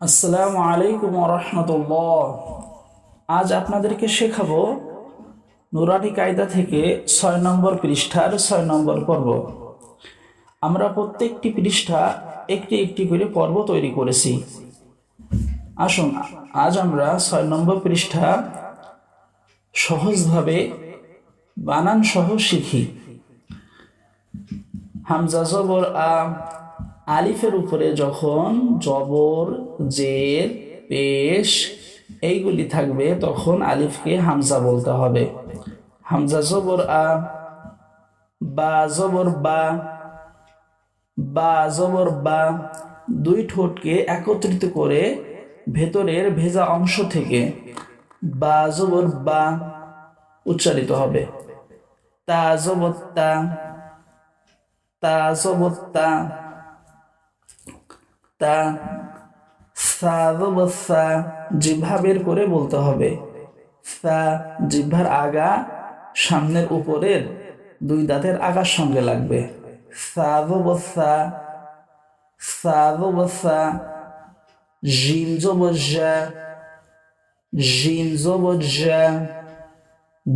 আসসালামু আলাইকুম রহমতুল্লাহ আজ আপনাদেরকে শেখাবো নুরানি কায়দা থেকে ছয় নম্বর পৃষ্ঠার ছয় নম্বর পর্ব। আমরা প্রত্যেকটি পৃষ্ঠা একটি একটি করে পর্ব তৈরি করেছি। আসুন, আজ আমরা ছয় নম্বর পৃষ্ঠা সহজভাবে বানান সহ শিখি। হামজা জবর আ আলিফের উপরে যখন জবর, জের, পেশ এইগুলি থাকবে, তখন আলিফকে হামজা বলতে হবে। হামজা জবর আ, বা জবর বা বা জবর বা, দুই ঠোঁটকে একত্রিত করে ভেতরের ভেজা অংশ থেকে বা জবর বা উচ্চারিত হবে। তা জবর তা তা জবর তা সা বের করে বলতে হবে। সা জিভার আগা সামনের উপরের দুই দাঁতের আগার সঙ্গে লাগবে।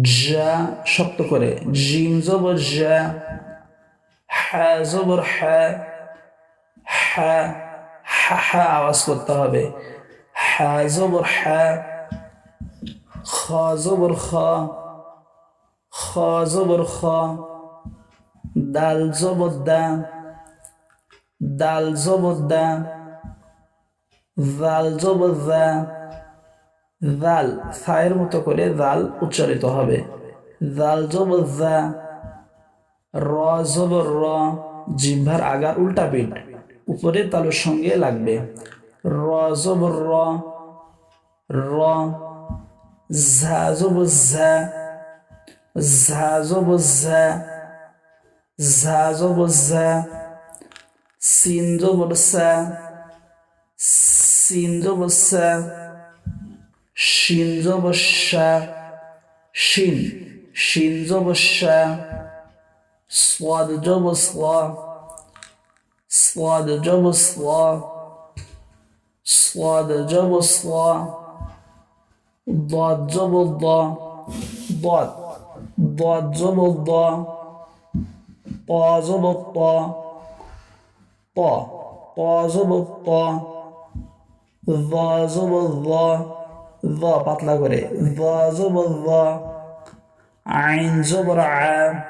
জা শক্ত করে জিম জবর জা হা জবর হা হা হা হা আওয়াজ করতে হবে। হা জবর হা খ, জবর, খ। খ, জবর, খ। দাল, জবর, দা। দাল, জবর, দা। জাল, জবর দা জাল, সায়ের মতো করে জাল উচ্চারিত হবে। জাল, জবর, জা। র, জবর, র। জিহ্বার আগার উল্টা পিঠ। উপরে তালুর সঙ্গে লাগবে। র জব র র ঝা জব ঝা ঝা জব ঝা ঝা জব ঝা সিন জব সা, সিন জব সা, শিন জব صلا ده جمع صلا صلا ده ضاد جمع ضا. ضاد. ضاد جمع ضا. طا جمع الطا طا. طا جمع الطا ضا جمع الضا ضا بطلع قري ضا جمع الضا عين جمع ع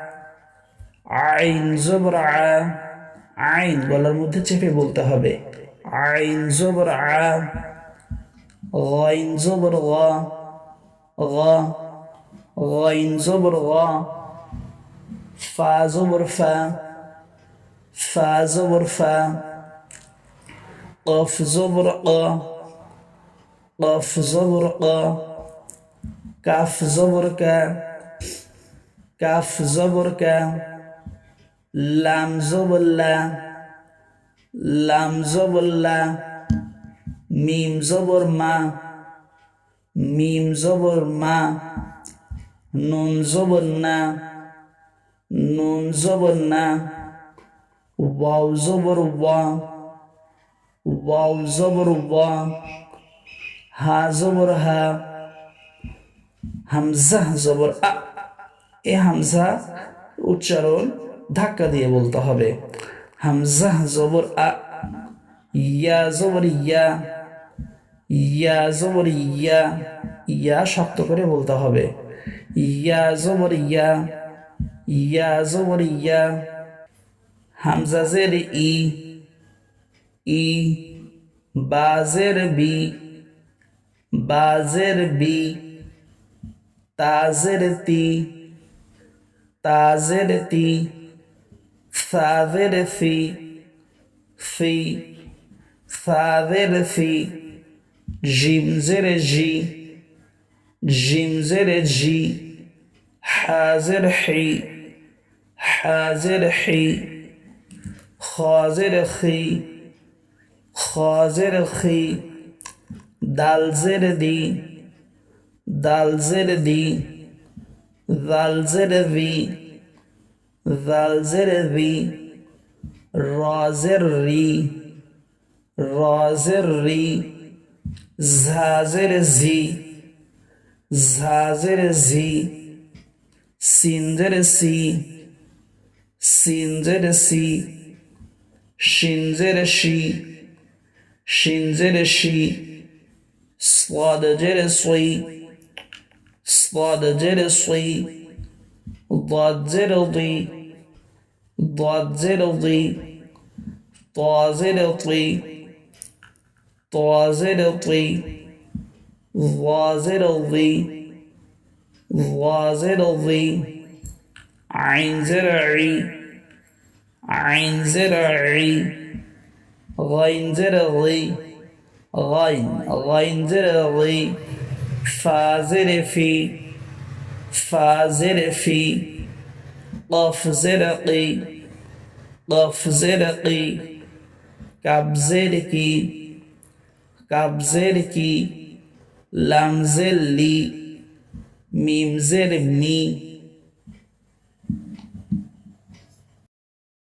عين جمع ع আইন গলার মধ্যে চেপে বলতে হবে আইন জবর আ গাইন জবর গা গা গাইন জবর গা ফা জবর ফা ফা জবর ফা قف زبر قا قف زبر قا كاف زبر كا كاف زبر كا লাম জবল্লা লাম জবল্লা, মিম জবর মা, মিম জবর মা, নুন জবর না, নুন জবর না, ওয়াও জবর ওয়া, ওয়াও জবর ওয়া, হা জবর হা, হামজা জবর আ, এ হামজা উচ্চারণ ধাক্কা দিয়ে বলতে হবে। হামজাহ জবর আ, ইয়া, জবর ইয়া ইয়া, জবর ইয়া ইয়া শক্ত করে বলতে হবে। ইয়া, জবর ইয়া ইয়া, জবর ইয়া, হামজা জের ই ই বাজের বি বাজের বি তাজের তি তাজের তি সাজের সি সি সাজের সি জিমজের জি জিমজের জি, হাজের হি হাজের হি, খজের খি খজের খি দালজের দি দালজের দি দালজের ভি জালজের রি রজের রি রজের রি ঝাজের জি ঝাজের জি সিনজের সি সিনজের সি সিনজের সি সিনজের সি স্বাদজের সই স্বাদজের সই ضادجر ضي ضادجر ضي طازر طي طازر طي ضازر ضي ضازر ضي عين زرعي عين زرعي غين زرعي غين غين زرعي فازر فازرفي قف زرقي قف زرقي كاب زرقي كاب زرقي لام زلي ميم زرمي